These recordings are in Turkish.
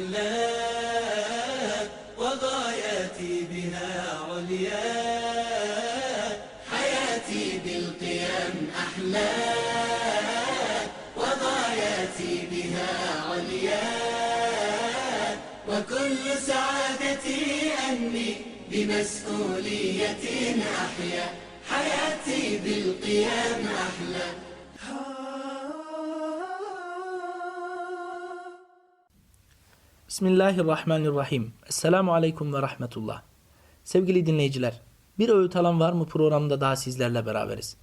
أحلى وغاياتي بها عليا. حياتي بالقيم أحلى وغاياتي بها عليا. وكل سعادتي أني بمسؤولية أحيا. حياتي بالقيم أحلى Bismillahirrahmanirrahim. Esselamu Aleyküm ve Rahmetullah. Sevgili dinleyiciler, Bir Öğüt Alan Var mı programında daha sizlerle beraberiz.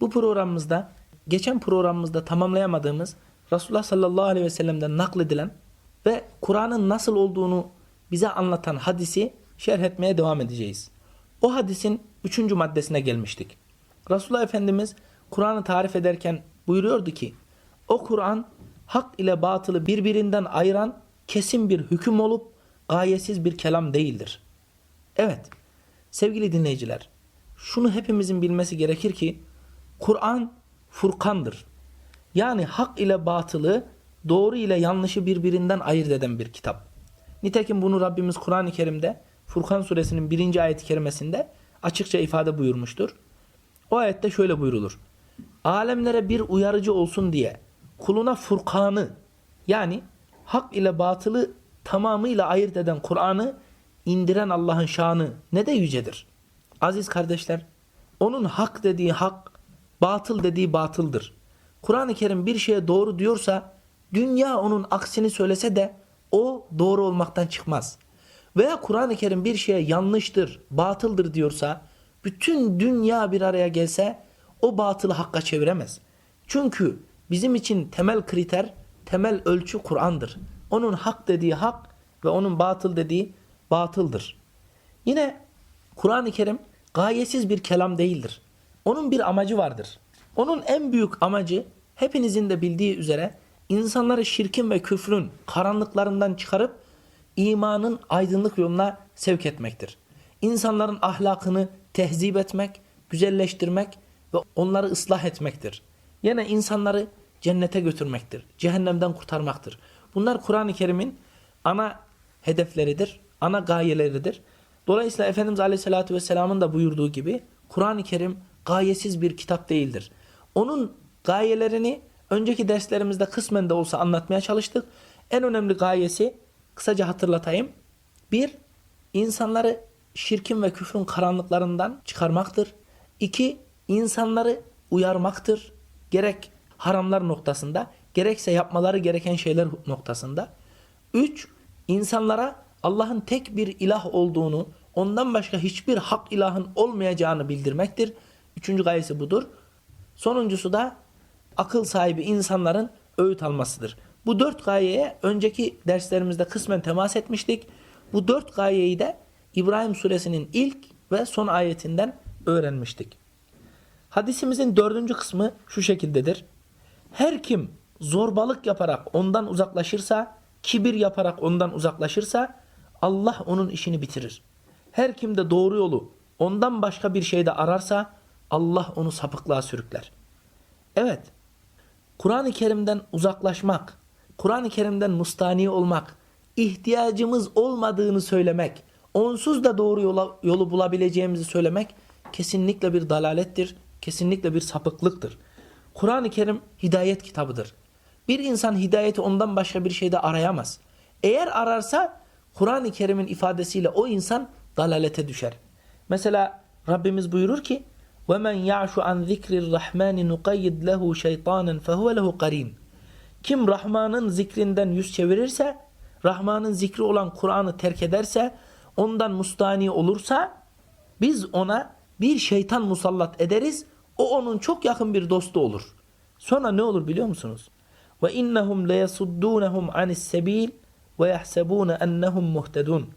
Bu programımızda, geçen programımızda tamamlayamadığımız Resulullah sallallahu aleyhi ve sellem'den nakledilen ve Kur'an'ın nasıl olduğunu bize anlatan hadisi şerh etmeye devam edeceğiz. O hadisin üçüncü maddesine gelmiştik. Resulullah Efendimiz Kur'an'ı tarif ederken buyuruyordu ki, o Kur'an hak ile batılı birbirinden ayıran kesin bir hüküm olup gayesiz bir kelam değildir. Evet, sevgili dinleyiciler, şunu hepimizin bilmesi gerekir ki, Kur'an Furkan'dır. Yani hak ile batılı, doğru ile yanlışı birbirinden ayırt eden bir kitap. Nitekim bunu Rabbimiz Kur'an-ı Kerim'de Furkan suresinin birinci ayet-i kerimesinde açıkça ifade buyurmuştur. O ayette şöyle buyrulur. Alemlere bir uyarıcı olsun diye kuluna Furkan'ı yani hak ile batılı tamamıyla ayırt eden Kur'an'ı indiren Allah'ın şanı ne de yücedir. Aziz kardeşler, onun hak dediği hak, batıl dediği batıldır. Kur'an-ı Kerim bir şeye doğru diyorsa, dünya onun aksini söylese de o doğru olmaktan çıkmaz. Veya Kur'an-ı Kerim bir şeye yanlıştır, batıldır diyorsa, bütün dünya bir araya gelse o batılı hakka çeviremez. Çünkü bizim için temel kriter, temel ölçü Kur'an'dır. Onun hak dediği hak ve onun batıl dediği batıldır. Yine Kur'an-ı Kerim gayesiz bir kelam değildir. Onun bir amacı vardır. Onun en büyük amacı hepinizin de bildiği üzere insanları şirkin ve küfrün karanlıklarından çıkarıp imanın aydınlık yoluna sevk etmektir. İnsanların ahlakını tehzip etmek, güzelleştirmek ve onları ıslah etmektir. Yine insanları cennete götürmektir. Cehennemden kurtarmaktır. Bunlar Kur'an-ı Kerim'in ana hedefleridir, ana gayeleridir. Dolayısıyla Efendimiz Aleyhisselatü Vesselam'ın da buyurduğu gibi Kur'an-ı Kerim gayesiz bir kitap değildir. Onun gayelerini önceki derslerimizde kısmen de olsa anlatmaya çalıştık. En önemli gayesi kısaca hatırlatayım. Bir, insanları şirkin ve küfrün karanlıklarından çıkarmaktır. İki, insanları uyarmaktır. Gerek haramlar noktasında, gerekse yapmaları gereken şeyler noktasında. Üç, insanlara Allah'ın tek bir ilah olduğunu, ondan başka hiçbir hak ilahın olmayacağını bildirmektir. Üçüncü gayesi budur. Sonuncusu da akıl sahibi insanların öğüt almasıdır. Bu dört gayeye önceki derslerimizde kısmen temas etmiştik. Bu dört gayeyi de İbrahim suresinin ilk ve son ayetinden öğrenmiştik. Hadisimizin dördüncü kısmı şu şekildedir. Her kim zorbalık yaparak ondan uzaklaşırsa, kibir yaparak ondan uzaklaşırsa Allah onun işini bitirir. Her kim de doğru yolu ondan başka bir şeyde ararsa Allah onu sapıklığa sürükler. Evet, Kur'an-ı Kerim'den uzaklaşmak, Kur'an-ı Kerim'den mustani olmak, ihtiyacımız olmadığını söylemek, onsuz da doğru yola, yolu bulabileceğimizi söylemek kesinlikle bir dalalettir, kesinlikle bir sapıklıktır. Kur'an-ı Kerim hidayet kitabıdır. Bir insan hidayeti ondan başka bir şeyde arayamaz. Eğer ararsa Kur'an-ı Kerim'in ifadesiyle o insan dalalete düşer. Mesela Rabbimiz buyurur ki وَمَنْ يَعْشُ عَنْ ذِكْرِ الرَّحْمَانِ نُقَيِّدْ لَهُ شَيْطَانًا فَهُوَ لَهُ قَرِينٌ Kim Rahman'ın zikrinden yüz çevirirse, Rahman'ın zikri olan Kur'an'ı terk ederse, ondan mustani olursa, biz ona bir şeytan musallat ederiz, o onun çok yakın bir dostu olur. Sonra ne olur biliyor musunuz? Ve innahum leyasuddunhum anis sebil ve yahsebun ennehum muhtedun.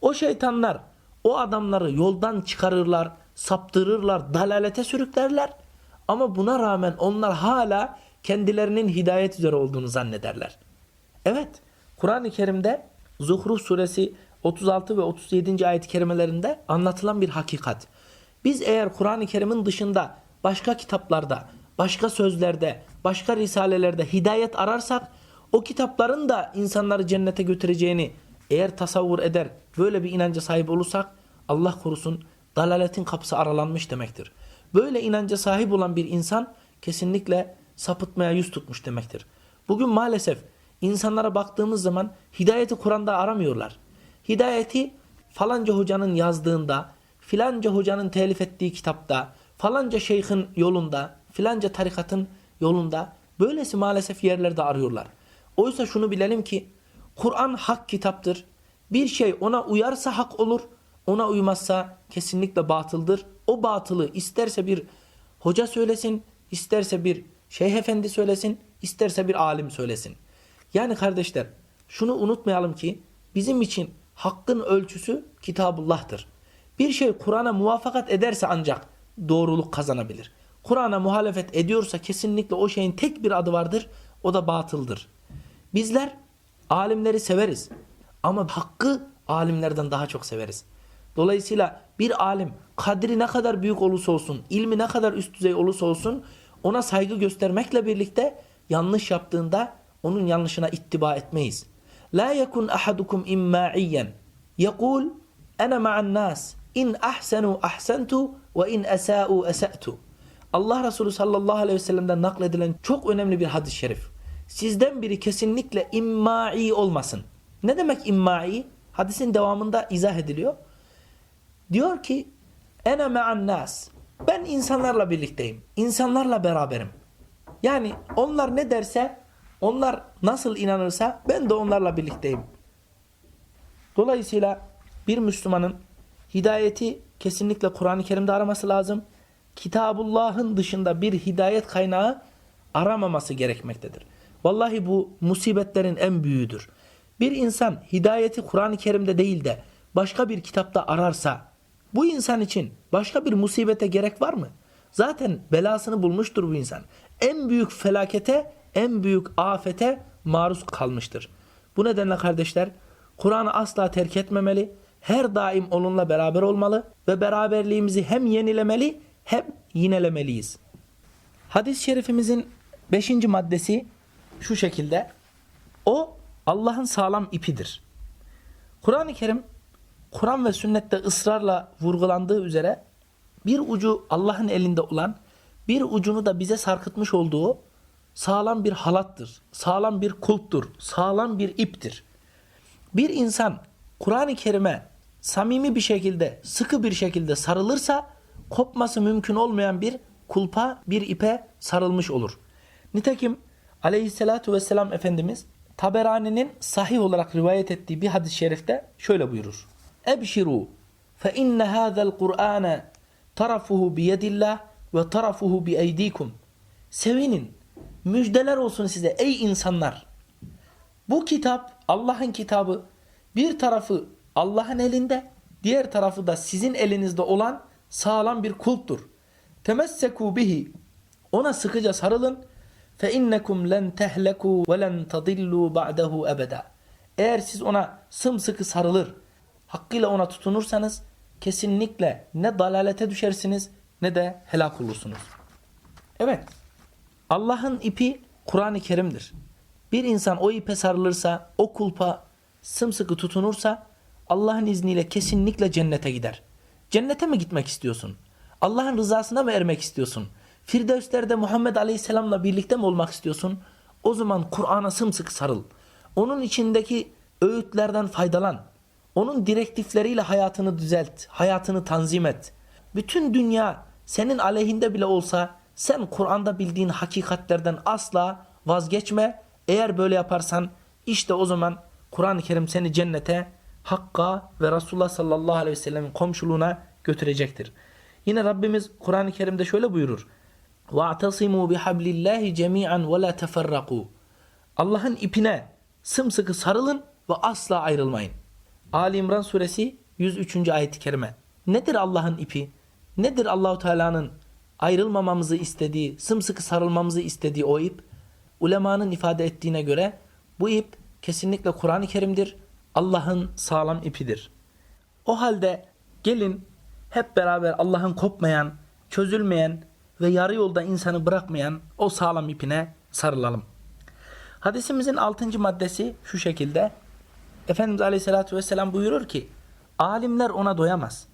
O şeytanlar o adamları yoldan çıkarırlar, saptırırlar, dalalete sürüklerler. Ama buna rağmen onlar hala kendilerinin hidayet üzere olduğunu zannederler. Evet, Kur'an-ı Kerim'de Zuhruf suresi 36 ve 37. ayet-i kerimelerinde anlatılan bir hakikat. Biz eğer Kur'an-ı Kerim'in dışında başka kitaplarda, başka sözlerde, başka risalelerde hidayet ararsak o kitapların da insanları cennete götüreceğini eğer tasavvur eder, böyle bir inanca sahip olursak Allah korusun dalaletin kapısı aralanmış demektir. Böyle inanca sahip olan bir insan kesinlikle sapıtmaya yüz tutmuş demektir. Bugün maalesef insanlara baktığımız zaman hidayeti Kur'an'da aramıyorlar. Hidayeti falanca hocanın yazdığında, filanca hocanın telif ettiği kitapta, falanca şeyhin yolunda, filanca tarikatın yolunda böylesi maalesef yerlerde arıyorlar. Oysa şunu bilelim ki Kur'an hak kitaptır. Bir şey ona uyarsa hak olur, ona uymazsa kesinlikle batıldır. O batılı isterse bir hoca söylesin, isterse bir şeyh efendi söylesin, isterse bir alim söylesin. Yani kardeşler şunu unutmayalım ki bizim için hakkın ölçüsü Kitabullah'tır. Bir şey Kur'an'a muvafakat ederse ancak doğruluk kazanabilir. Kur'an'a muhalefet ediyorsa kesinlikle o şeyin tek bir adı vardır. O da batıldır. Bizler alimleri severiz. Ama hakkı alimlerden daha çok severiz. Dolayısıyla bir alim kadri ne kadar büyük olursa olsun, ilmi ne kadar üst düzey olursa olsun ona saygı göstermekle birlikte yanlış yaptığında onun yanlışına ittiba etmeyiz. La yekun ahadukum imma'iyyen. Yekul ana ma'an nas. İn ahsenu ahsentu ve in esa'u esa'tu. Allah Resulü sallallahu aleyhi ve sellem'den nakledilen çok önemli bir hadis-i şerif. Sizden biri kesinlikle imma'i olmasın. Ne demek imma'i? Hadisin devamında izah ediliyor. Diyor ki ene me'an nas. Ben insanlarla birlikteyim. İnsanlarla beraberim. Yani onlar ne derse, onlar nasıl inanırsa ben de onlarla birlikteyim. Dolayısıyla bir Müslümanın hidayeti kesinlikle Kur'an-ı Kerim'de araması lazım. Kitabullah'ın dışında bir hidayet kaynağı aramaması gerekmektedir. Vallahi bu musibetlerin en büyüğüdür. Bir insan hidayeti Kur'an-ı Kerim'de değil de başka bir kitapta ararsa bu insan için başka bir musibete gerek var mı? Zaten belasını bulmuştur bu insan. En büyük felakete, en büyük afete maruz kalmıştır. Bu nedenle kardeşler Kur'an'ı asla terk etmemeli. Her daim onunla beraber olmalı ve beraberliğimizi hem yenilemeli hem yinelemeliyiz. Hadis-i şerifimizin 5. maddesi şu şekilde. O Allah'ın sağlam ipidir. Kur'an-ı Kerim Kur'an ve sünnette ısrarla vurgulandığı üzere bir ucu Allah'ın elinde olan bir ucunu da bize sarkıtmış olduğu sağlam bir halattır. Sağlam bir kulptur. Sağlam bir iptir. Bir insan Kur'an-ı Kerim'e samimi bir şekilde, sıkı bir şekilde sarılırsa kopması mümkün olmayan bir kulpa, bir ipe sarılmış olur. Nitekim aleyhissalatu vesselam Efendimiz Taberani'nin sahih olarak rivayet ettiği bir hadis-i şerifte şöyle buyurur. Ebşiru fe inne hâzel Kur'âne tarafuhu biyedillah ve tarafuhu bi eydikum. Sevinin, müjdeler olsun size ey insanlar. Bu kitap Allah'ın kitabı. Bir tarafı Allah'ın elinde, diğer tarafı da sizin elinizde olan sağlam bir kulptur. Temesseku bihi. Ona sıkıca sarılın. Fe innekum len tehleku ve len tadillu ba'dehu ebeda. Eğer siz ona sımsıkı sarılır, hakkıyla ona tutunursanız kesinlikle ne dalalete düşersiniz ne de helak olursunuz. Evet. Allah'ın ipi Kur'an-ı Kerim'dir. Bir insan o ipe sarılırsa, o kulpa sımsıkı tutunursa Allah'ın izniyle kesinlikle cennete gider. Cennete mi gitmek istiyorsun? Allah'ın rızasına mı ermek istiyorsun? Firdevsler'de Muhammed Aleyhisselam'la birlikte mi olmak istiyorsun? O zaman Kur'an'a sımsıkı sarıl. Onun içindeki öğütlerden faydalan. Onun direktifleriyle hayatını düzelt, hayatını tanzim et. Bütün dünya senin aleyhinde bile olsa sen Kur'an'da bildiğin hakikatlerden asla vazgeçme. Eğer böyle yaparsan işte o zaman Kur'an-ı Kerim seni cennete, Hakka ve Resulullah sallallahu aleyhi ve sellemin komşuluğuna götürecektir. Yine Rabbimiz Kur'an-ı Kerim'de şöyle buyurur. وَاَعْتَصِمُوا بِحَبْلِ اللّٰهِ جَمِيعًا وَلَا تَفَرَّقُوا Allah'ın ipine sımsıkı sarılın ve asla ayrılmayın. Ali İmran suresi 103. ayet-i kerime. Nedir Allah'ın ipi? Nedir Allahu Teala'nın ayrılmamamızı istediği, sımsıkı sarılmamızı istediği o ip? Ulemanın ifade ettiğine göre bu ip kesinlikle Kur'an-ı Kerim'dir. Allah'ın sağlam ipidir. O halde gelin hep beraber Allah'ın kopmayan, çözülmeyen ve yarı yolda insanı bırakmayan o sağlam ipine sarılalım. Hadisimizin 6. maddesi şu şekilde. Efendimiz Aleyhisselatü Vesselam buyurur ki alimler ona doyamaz.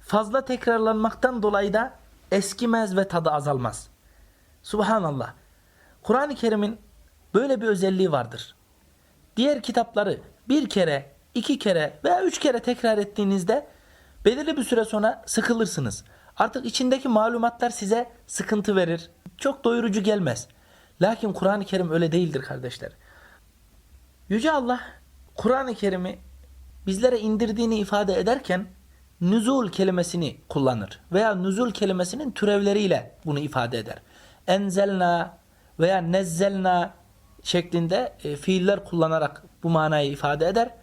Fazla tekrarlanmaktan dolayı da eskimez ve tadı azalmaz. Subhanallah. Kur'an-ı Kerim'in böyle bir özelliği vardır. Diğer kitapları bir kere, iki kere veya üç kere tekrar ettiğinizde belirli bir süre sonra sıkılırsınız. Artık içindeki malumatlar size sıkıntı verir. Çok doyurucu gelmez. Lakin Kur'an-ı Kerim öyle değildir kardeşler. Yüce Allah Kur'an-ı Kerim'i bizlere indirdiğini ifade ederken nüzul kelimesini kullanır. Veya nüzul kelimesinin türevleriyle bunu ifade eder. Enzelna veya nezzelna şeklinde e, fiiller kullanarak bu manayı ifade eder.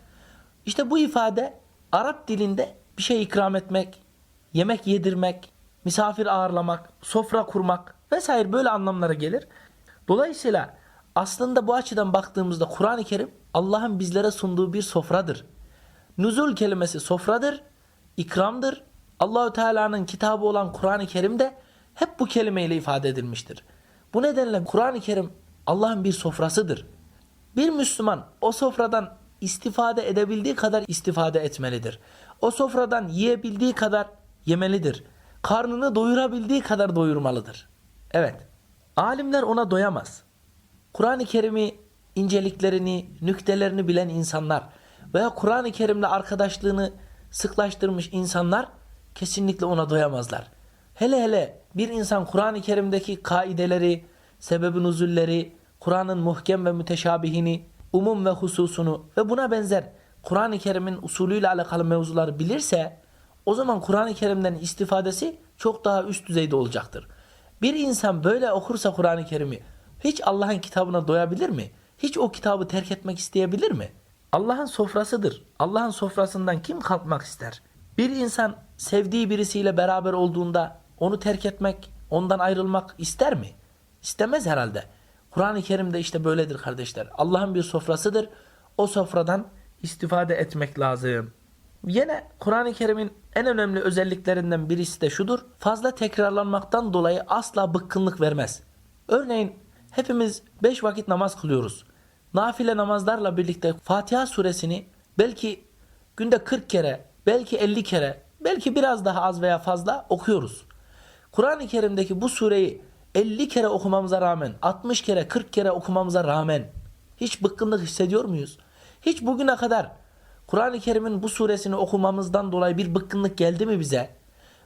İşte bu ifade Arap dilinde bir şey ikram etmek, yemek yedirmek, misafir ağırlamak, sofra kurmak vesaire böyle anlamlara gelir. Dolayısıyla aslında bu açıdan baktığımızda Kur'an-ı Kerim Allah'ın bizlere sunduğu bir sofradır. Nüzul kelimesi sofradır, ikramdır. Allahü Teala'nın kitabı olan Kur'an-ı Kerim de hep bu kelimeyle ifade edilmiştir. Bu nedenle Kur'an-ı Kerim Allah'ın bir sofrasıdır. Bir Müslüman o sofradan istifade edebildiği kadar istifade etmelidir. O sofradan yiyebildiği kadar yemelidir. Karnını doyurabildiği kadar doyurmalıdır. Evet. Alimler ona doyamaz. Kur'an-ı Kerim'i inceliklerini, nüktelerini bilen insanlar veya Kur'an-ı Kerim'le arkadaşlığını sıklaştırmış insanlar kesinlikle ona doyamazlar. Hele hele bir insan Kur'an-ı Kerim'deki kaideleri, sebebi nuzulleri, Kur'an'ın muhkem ve müteşabihini, umum ve hususunu ve buna benzer Kur'an-ı Kerim'in usulüyle alakalı mevzuları bilirse o zaman Kur'an-ı Kerim'den istifadesi çok daha üst düzeyde olacaktır. Bir insan böyle okursa Kur'an-ı Kerim'i hiç Allah'ın kitabına doyabilir mi? Hiç o kitabı terk etmek isteyebilir mi? Allah'ın sofrasıdır. Allah'ın sofrasından kim kalkmak ister? Bir insan sevdiği birisiyle beraber olduğunda onu terk etmek, ondan ayrılmak ister mi? İstemez herhalde. Kur'an-ı Kerim de işte böyledir kardeşler. Allah'ın bir sofrasıdır. O sofradan istifade etmek lazım. Yine Kur'an-ı Kerim'in en önemli özelliklerinden birisi de şudur. Fazla tekrarlanmaktan dolayı asla bıkkınlık vermez. Örneğin hepimiz 5 vakit namaz kılıyoruz. Nafile namazlarla birlikte Fatiha suresini belki günde 40 kere, belki 50 kere, belki biraz daha az veya fazla okuyoruz. Kur'an-ı Kerim'deki bu sureyi 50 kere okumamıza rağmen, 60 kere, 40 kere okumamıza rağmen hiç bıkkınlık hissediyor muyuz? Hiç bugüne kadar Kur'an-ı Kerim'in bu suresini okumamızdan dolayı bir bıkkınlık geldi mi bize?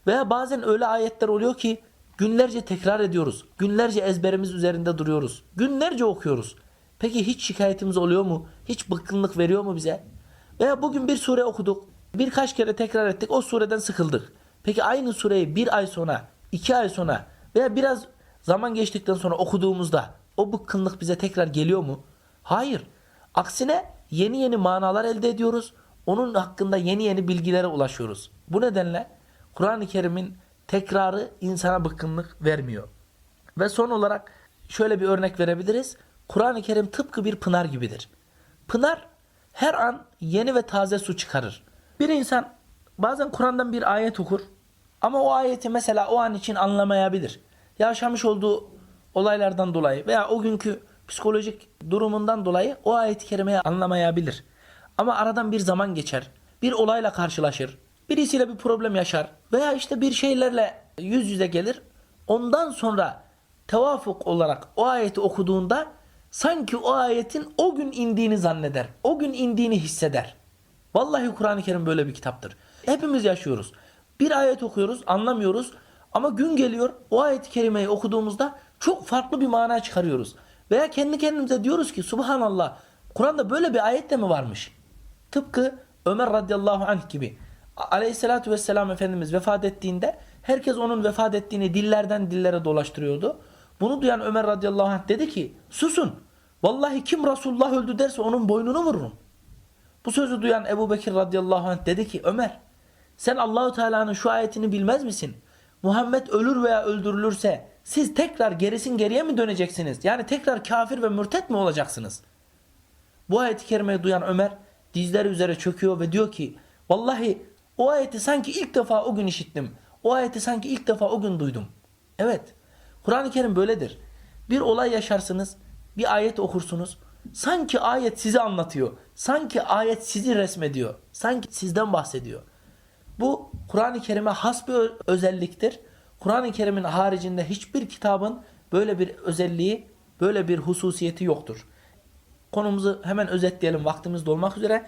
Veya bazen öyle ayetler oluyor ki günlerce tekrar ediyoruz. Günlerce ezberimiz üzerinde duruyoruz. Günlerce okuyoruz. Peki hiç şikayetimiz oluyor mu? Hiç bıkkınlık veriyor mu bize? Veya bugün bir sure okuduk. Birkaç kere tekrar ettik. O sureden sıkıldık. Peki aynı sureyi bir ay sonra, iki ay sonra veya biraz zaman geçtikten sonra okuduğumuzda o bıkkınlık bize tekrar geliyor mu? Hayır. Aksine yeni yeni manalar elde ediyoruz. Onun hakkında yeni yeni bilgilere ulaşıyoruz. Bu nedenle Kur'an-ı Kerim'in tekrarı insana bıkkınlık vermiyor. Ve son olarak şöyle bir örnek verebiliriz. Kur'an-ı Kerim tıpkı bir pınar gibidir. Pınar her an yeni ve taze su çıkarır. Bir insan bazen Kur'an'dan bir ayet okur ama o ayeti mesela o an için anlamayabilir. Yaşamış olduğu olaylardan dolayı veya o günkü psikolojik durumundan dolayı o ayet-i kerimeyi anlamayabilir. Ama aradan bir zaman geçer. Bir olayla karşılaşır. Birisiyle bir problem yaşar. Veya işte bir şeylerle yüz yüze gelir. Ondan sonra tevafuk olarak o ayeti okuduğunda sanki o ayetin o gün indiğini zanneder. O gün indiğini hisseder. Vallahi Kur'an-ı Kerim böyle bir kitaptır. Hepimiz yaşıyoruz. Bir ayet okuyoruz, anlamıyoruz. Ama gün geliyor o ayet-i kerimeyi okuduğumuzda çok farklı bir mana çıkarıyoruz. Veya kendi kendimize diyoruz ki Subhanallah Kur'an'da böyle bir ayet de mi varmış? Tıpkı Ömer radıyallahu anh gibi. Aleyhissalatü vesselam Efendimiz vefat ettiğinde herkes onun vefat ettiğini dillerden dillere dolaştırıyordu. Bunu duyan Ömer radıyallahu anh dedi ki susun. Vallahi kim Resulullah öldü derse onun boynunu vururum. Bu sözü duyan Ebu Bekir radıyallahu anh dedi ki Ömer sen Allahu Teala'nın şu ayetini bilmez misin? Muhammed ölür veya öldürülürse siz tekrar gerisin geriye mi döneceksiniz? Yani tekrar kafir ve mürtet mi olacaksınız? Bu ayeti kerimeyi duyan Ömer dizleri üzere çöküyor ve diyor ki Vallahi o ayeti sanki ilk defa o gün işittim. O ayeti sanki ilk defa o gün duydum. Evet. Kur'an-ı Kerim böyledir. Bir olay yaşarsınız, bir ayet okursunuz. Sanki ayet sizi anlatıyor. Sanki ayet sizi resmediyor. Sanki sizden bahsediyor. Bu Kur'an-ı Kerim'e has bir özelliktir. Kur'an-ı Kerim'in haricinde hiçbir kitabın böyle bir özelliği, böyle bir hususiyeti yoktur. Konumuzu hemen özetleyelim vaktimiz dolmak üzere.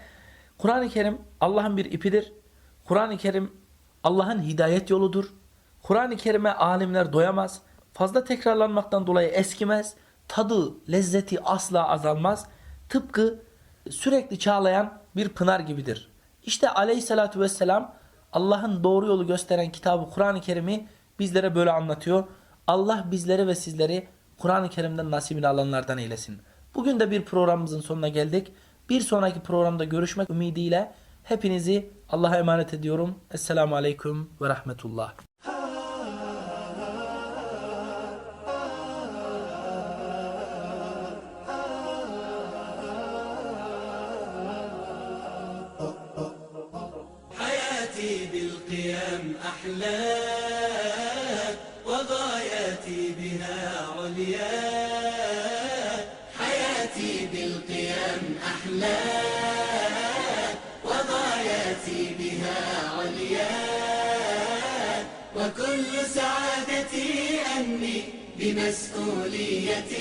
Kur'an-ı Kerim Allah'ın bir ipidir. Kur'an-ı Kerim Allah'ın hidayet yoludur. Kur'an-ı Kerim'e alimler doyamaz. Fazla tekrarlanmaktan dolayı eskimez. Tadı, lezzeti asla azalmaz. Tıpkı sürekli çağlayan bir pınar gibidir. İşte aleyhissalatü vesselam Allah'ın doğru yolu gösteren kitabı Kur'an-ı Kerim'i bizlere böyle anlatıyor. Allah bizleri ve sizleri Kur'an-ı Kerim'den nasibini alanlardan eylesin. Bugün de bir programımızın sonuna geldik. Bir sonraki programda görüşmek ümidiyle hepinizi Allah'a emanet ediyorum. Esselamu Aleyküm ve Rahmetullah. حياتي بالقيام أحلى وغاياتي بها عليا. حياتي بالقيام أحلى وغاياتي بها عليا. وكل سعادتي أني بمسؤولية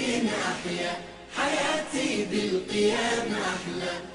أحيا. حياتي بالقيام أحلى